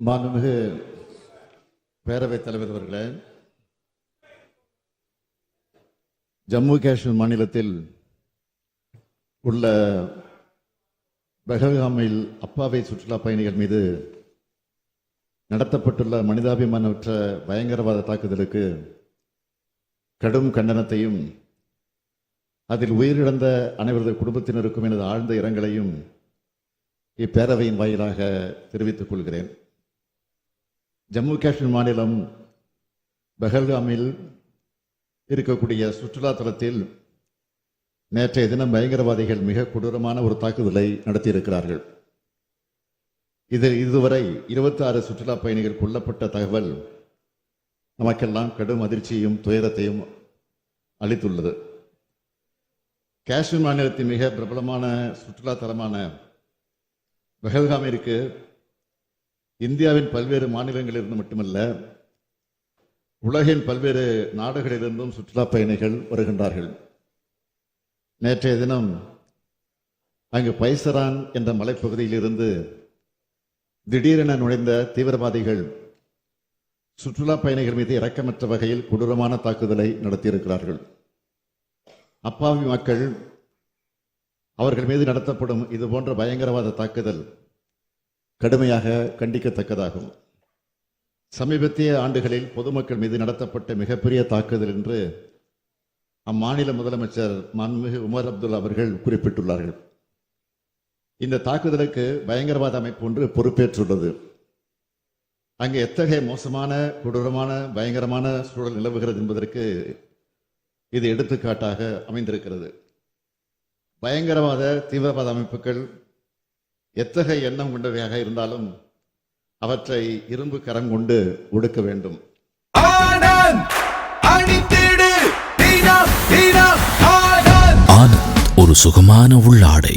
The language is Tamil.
மாண்புமிகு பேரவைத் தலைவர் அவர்களே ஜம்மு காஷ்மீர் மாநிலத்தில் உள்ள பெஹல்காமில் அப்பாவை சுற்றுலா பயணிகள் மீது நடத்தப்பட்டுள்ள மனிதாபிமானமற்ற பயங்கரவாத தாக்குதலுக்கு கடும் கண்டனத்தையும் அதில் உயிரிழந்த அனைவரது குடும்பத்தினருக்கும் எனது ஆழ்ந்த இரங்கலையும் இப்பேரவையின் வாயிலாக தெரிவித்துக் கொள்கிறேன். ஜம்மு காஷ்மீர் மாநிலம் பெஹல்காமில் இருக்கக்கூடிய சுற்றுலா தலத்தில் நேற்றைய தினம் பயங்கரவாதிகள் மிக கொடூரமான ஒரு தாக்குதலை நடத்தியிருக்கிறார்கள். இதில் இதுவரை 26 சுற்றுலா பயணிகள் கொல்லப்பட்ட தகவல் நமக்கெல்லாம் கடும் அதிர்ச்சியும் துயரத்தையும் அளித்துள்ளது. காஷ்மீர் மாநிலத்தின் மிக பிரபலமான சுற்றுலா தலமான பெஹல்காமிற்கு இந்தியாவின் பல்வேறு மாநிலங்களிலிருந்து மட்டுமல்ல உலகின் பல்வேறு நாடுகளிலிருந்தும் சுற்றுலா பயணிகள் வருகின்றார்கள். நேற்றைய தினம் அங்கு பைசரான் என்ற மலைப்பகுதியிலிருந்து திடீரென நுழைந்த தீவிரவாதிகள் சுற்றுலா பயணிகள் மீது இரக்கமற்ற வகையில் கொடூரமான தாக்குதலை நடத்தியிருக்கிறார்கள். அப்பாவி மக்கள் அவர்கள் மீது நடத்தப்படும் இது போன்ற பயங்கரவாத தாக்குதல் கடுமையாக கண்டிக்கத்தக்கதாகும். சமீபத்திய ஆண்டுகளில் பொதுமக்கள் மீது நடத்தப்பட்ட மிகப்பெரிய தாக்குதல் என்று அம்மாநில முதலமைச்சர் மாண்புமிகு உமர் அப்துல்லா அவர்கள் குறிப்பிட்டுள்ளார்கள். இந்த தாக்குதலுக்கு பயங்கரவாத அமைப்பு ஒன்று பொறுப்பேற்றுள்ளது. அங்கு எத்தகைய மோசமான கொடூரமான பயங்கரமான சூழல் நிலவுகிறது என்பதற்கு இது எடுத்துக்காட்டாக அமைந்திருக்கிறது. பயங்கரவாத தீவிரவாத அமைப்புகள் எத்தகைய எண்ணம் கொண்டவையாக இருந்தாலும் அவற்றை இரும்பு கரம் கொண்டு ஒடுக்க வேண்டும். ஆனந்த் ஒரு சுகமான உள்ளாடை.